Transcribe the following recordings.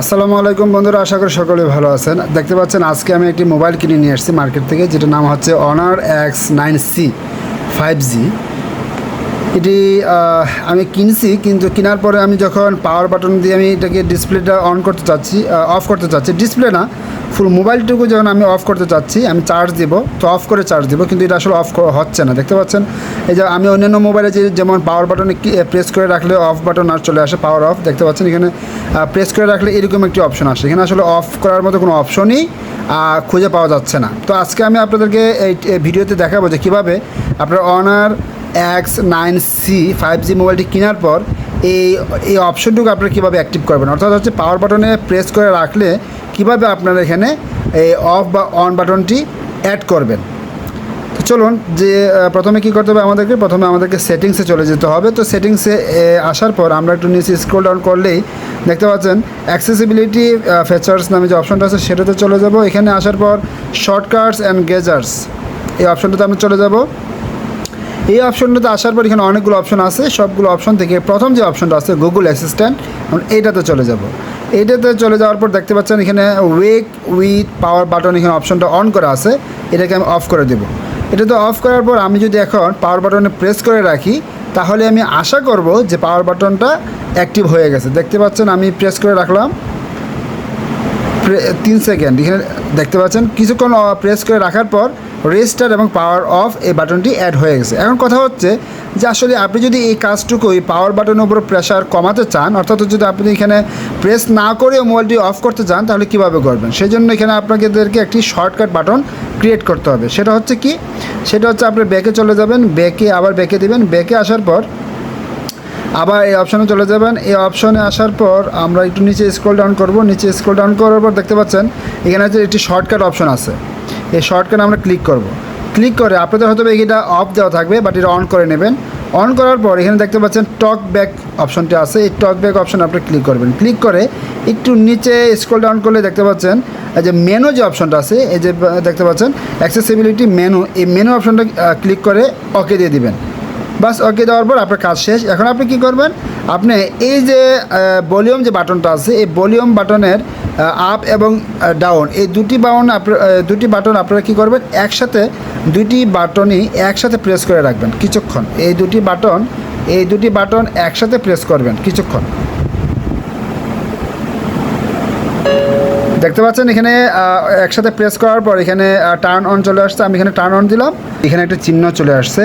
আসসালামু আলাইকুম বন্ধুরা, আশা করি সকলে ভালো আছেন। দেখতে পাচ্ছেন, আজকে আমি একটি মোবাইল কিনে নিয়ে এসেছি মার্কেট থেকে, যেটার নাম হচ্ছে Honor X nine C five G এটি আমি কিনছি, কিন্তু কেনার পরে আমি যখন পাওয়ার বাটন দিয়ে আমি এটাকে ডিসপ্লেটা অন করতে চাচ্ছি অফ করতে চাচ্ছি ডিসপ্লে না ফুল মোবাইলটুকু যখন আমি অফ করতে চাচ্ছি, আমি চার্জ দিব, তো অফ করে চার্জ দিব, কিন্তু এটা আসলে অফ হচ্ছে না, দেখতে পাচ্ছেন? এই যে আমি অন্যান্য মোবাইলে যে যেমন পাওয়ার বাটনে প্রেস করে রাখলে অফ বাটন আর চলে আসে পাওয়ার অফ দেখতে পাচ্ছেন? এখানে প্রেস করে রাখলে এরকম একটি অপশন আসে, এখানে আসলে অফ করার মতো কোনো অপশনই খুঁজে পাওয়া যাচ্ছে না। তো আজকে আমি আপনাদেরকে এই ভিডিওতে দেখাবো যে কীভাবে আপনার Honor X nine C five G মোবাইলটি কেনার পর এই এই অপশনটুকু আপনারা কীভাবে অ্যাক্টিভ করবেন? অর্থাৎ হচ্ছে পাওয়ার বাটনে প্রেস করে রাখলে কীভাবে আপনারা এখানে এই অফ বা অন বাটনটি অ্যাড করবেন? তো চলুন, যে প্রথমে কী করতে হবে আমাদেরকে? প্রথমে আমাদেরকে সেটিংসে চলে যেতে হবে। তো সেটিংসে আসার পর আমরা একটু নিচে স্ক্রোল ডাউন করলেই দেখতে পাচ্ছেন অ্যাক্সেসিবিলিটি ফিচার্স নামে যে অপশনটা আছে সেটাতে চলে যাব। এখানে আসার পর শর্টকাটস অ্যান্ড গেজার্স এই অপশনটাতে আমরা চলে যাব। এই অপশনটাতে আসার পর এখানে অনেকগুলো অপশন আছে। সবগুলো অপশন থেকে প্রথম যে অপশনটা আছে গুগল অ্যাসিস্ট্যান্ট এইটাতে চলে যাব। এইটাতে চলে যাওয়ার পর দেখতে পাচ্ছেন এখানে ওয়েক উইথ পাওয়ার বাটন এখানে অপশনটা অন করা আছে। এটাকে আমি অফ করে দেবো। এটাতে অফ করার পর আমি যদি এখন পাওয়ার বাটনে প্রেস করে রাখি, তাহলে আমি আশা করব যে পাওয়ার বাটনটা অ্যাক্টিভ হয়ে গেছে। দেখতে পাচ্ছেন আমি প্রেস করে রাখলাম। তিন সেকেন্ড এখানে দেখতে পাচ্ছেন, কিছুক্ষণ প্রেস করে রাখার পর রেজিস্টার এবং পাওয়ার অফ এই বাটনটি অ্যাড হয়ে গেছে। এখন কথা হচ্ছে যে আসলে আপনি যদি এই কাজটুকুই পাওয়ার বাটনের উপর প্রেশার কমাতে চান, অর্থাৎ যদি আপনি এখানে প্রেস না করে মোবাইলটি অফ করতে চান, তাহলে কীভাবে করবেন? সেই জন্য এখানে আপনাদেরকে একটি শর্টকাট বাটন ক্রিয়েট করতে হবে। সেটা হচ্ছে কি? সেটা হচ্ছে আপনি ব্যাকে চলে যাবেন ব্যাকে আবার ব্যাকে দিবেন। ব্যাকে আসার পর আবার এই অপশনে চলে যাবেন। এই অপশনে আসার পর আমরা একটু নিচে স্ক্রল ডাউন করব। নিচে স্ক্রল ডাউন করার পর দেখতে পাচ্ছেন, এখানে হচ্ছে একটি শর্টকাট অপশন আছে। এই শর্টকাট আমরা ক্লিক করব। ক্লিক করে আপনাদের হয়তো এটা অফ দেওয়া থাকবে বাট এটা অন করে নেবেন। অন করার পর এখানে দেখতে পাচ্ছেন টক ব্যাক অপশনটি আছে। এই টক ব্যাক অপশন আপনি ক্লিক করবেন। ক্লিক করে একটু নিচে স্ক্রল ডাউন করলে দেখতে পাচ্ছেন, এই যে মেনু যে অপশনটা আছে, এই যে দেখতে পাচ্ছেন অ্যাক্সেসিবিলিটি মেনু এই মেনু অপশনটা ক্লিক করে ওকে দিয়ে দিবেন। বাস ওকে দেওয়ার পর আপনার কাজ শেষ। এখন আপনি কি করবেন? আপনি এই যে ভলিউম যে বাটনটা আছে, এই ভলিউম বাটনের আপ এবং ডাউন এই দুটি বাউন দুটি বাটন আপনারা কী করবেন? একসাথে দুটি বাটনই একসাথে প্রেস করে রাখবেন কিছুক্ষণ। এই দুটি বাটন, এই দুটি বাটন একসাথে প্রেস করবেন কিছুক্ষণ। দেখতে পাচ্ছেন এখানে একসাথে প্রেস করার পর এখানে টার্ন অন চলে আসছে। আমি এখানে টার্ন অন দিলাম। এখানে একটা চিহ্ন চলে আসছে।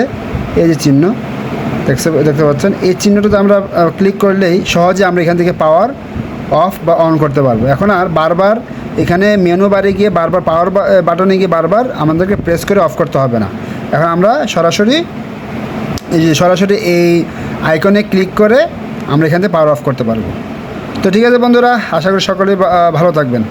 এই যে চিহ্ন, দেখতে দেখতে পাচ্ছেন? এই চিহ্নটাতে আমরা ক্লিক করলেই সহজে আমরা এখান থেকে পাওয়ার অফ বা অন করতে পারব। এখন আর বারবার এখানে মেনু বারে গিয়ে বারবার পাওয়ার বাটনে গিয়ে বারবার আমাদেরকে প্রেস করে অফ করতে হবে না। এখন আমরা সরাসরি এই যে সরাসরি এই আইকনে ক্লিক করে আমরা এখান থেকে পাওয়ার অফ করতে পারব। তো ঠিক আছে বন্ধুরা, আশা করি সকলেই ভালো থাকবেন।